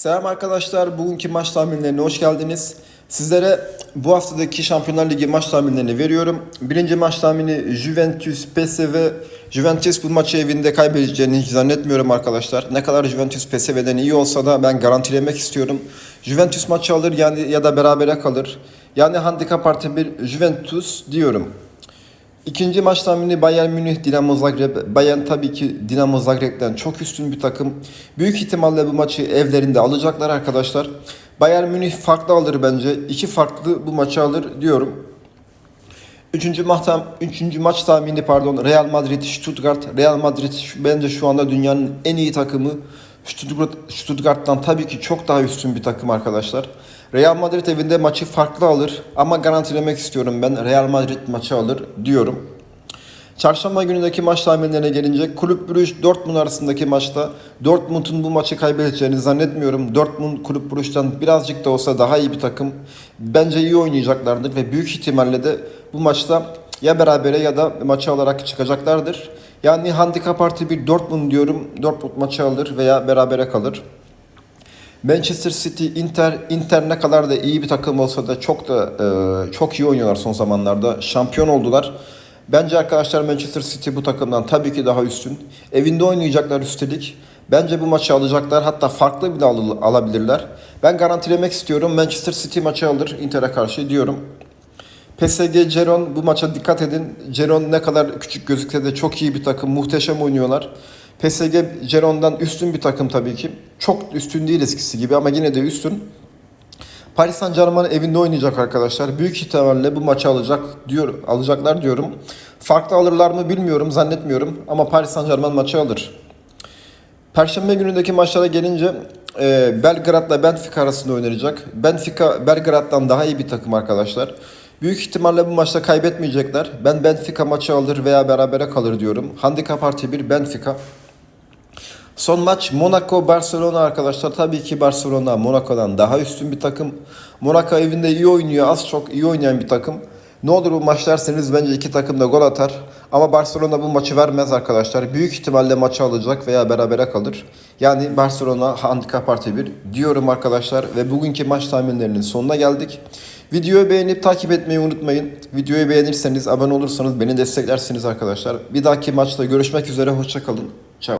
Selam arkadaşlar. Bugünkü maç tahminlerine hoş geldiniz. Sizlere bu haftadaki Şampiyonlar Ligi maç tahminlerini veriyorum. Birinci maç tahmini Juventus PSV. Juventus bu maçı evinde kaybedeceğini hiç zannetmiyorum arkadaşlar. Ne kadar Juventus PSV'den iyi olsa da ben garantilemek istiyorum. Juventus maçı alır yani ya da berabere kalır. Yani handikap artı bir Juventus diyorum. İkinci maç tahmini Bayern Münih Dinamo Zagreb. Bayern tabii ki Dinamo Zagreb'den çok üstün bir takım. Büyük ihtimalle bu maçı evlerinde alacaklar arkadaşlar. Bayern Münih farklı alır bence. İki farklı bu maçı alır diyorum. Üçüncü maç, tam- üçüncü maç tahmini pardon Real Madrid Stuttgart. Real Madrid bence şu anda dünyanın en iyi takımı. Stuttgart, Stuttgart'tan tabii ki çok daha üstün bir takım arkadaşlar. Real Madrid evinde maçı farklı alır ama garantilemek istiyorum ben Real Madrid maçı alır diyorum. Çarşamba günündeki maç tahminlerine gelince Kulüp Brugge Dortmund arasındaki maçta Dortmund'un bu maçı kaybedeceğini zannetmiyorum. Dortmund Kulüp Brugge'den birazcık da olsa daha iyi bir takım. Bence iyi oynayacaklardır ve büyük ihtimalle de bu maçta ya berabere ya da maçı alarak çıkacaklardır. Yani handikap artı bir Dortmund diyorum. Dortmund maçı alır veya berabere kalır. Manchester City, Inter, Inter ne kadar da iyi bir takım olsa da çok da e, çok iyi oynuyorlar son zamanlarda. Şampiyon oldular. Bence arkadaşlar Manchester City bu takımdan tabii ki daha üstün. Evinde oynayacaklar üstelik. Bence bu maçı alacaklar. Hatta farklı bile al- alabilirler. Ben garantilemek istiyorum. Manchester City maçı alır Inter'e karşı diyorum. PSG Ceron bu maça dikkat edin. Ceron ne kadar küçük gözükse de çok iyi bir takım. Muhteşem oynuyorlar. PSG Ceron'dan üstün bir takım tabii ki. Çok üstün değil eskisi gibi ama yine de üstün. Paris Saint Germain evinde oynayacak arkadaşlar. Büyük ihtimalle bu maçı alacak diyor, alacaklar diyorum. Farklı alırlar mı bilmiyorum, zannetmiyorum ama Paris Saint Germain maçı alır. Perşembe günündeki maçlara gelince e, Belgrad'la Benfica arasında oynanacak. Benfica Belgrad'dan daha iyi bir takım arkadaşlar. Büyük ihtimalle bu maçta kaybetmeyecekler. Ben Benfica maçı alır veya berabere kalır diyorum. Handikap artı bir Benfica. Son maç Monaco Barcelona arkadaşlar. Tabii ki Barcelona Monaco'dan daha üstün bir takım. Monaco evinde iyi oynuyor. Az çok iyi oynayan bir takım. Ne olur bu maç derseniz bence iki takım da gol atar. Ama Barcelona bu maçı vermez arkadaşlar. Büyük ihtimalle maçı alacak veya berabere kalır. Yani Barcelona handikap artı bir diyorum arkadaşlar. Ve bugünkü maç tahminlerinin sonuna geldik. Videoyu beğenip takip etmeyi unutmayın. Videoyu beğenirseniz, abone olursanız beni desteklersiniz arkadaşlar. Bir dahaki maçta görüşmek üzere. Hoşçakalın.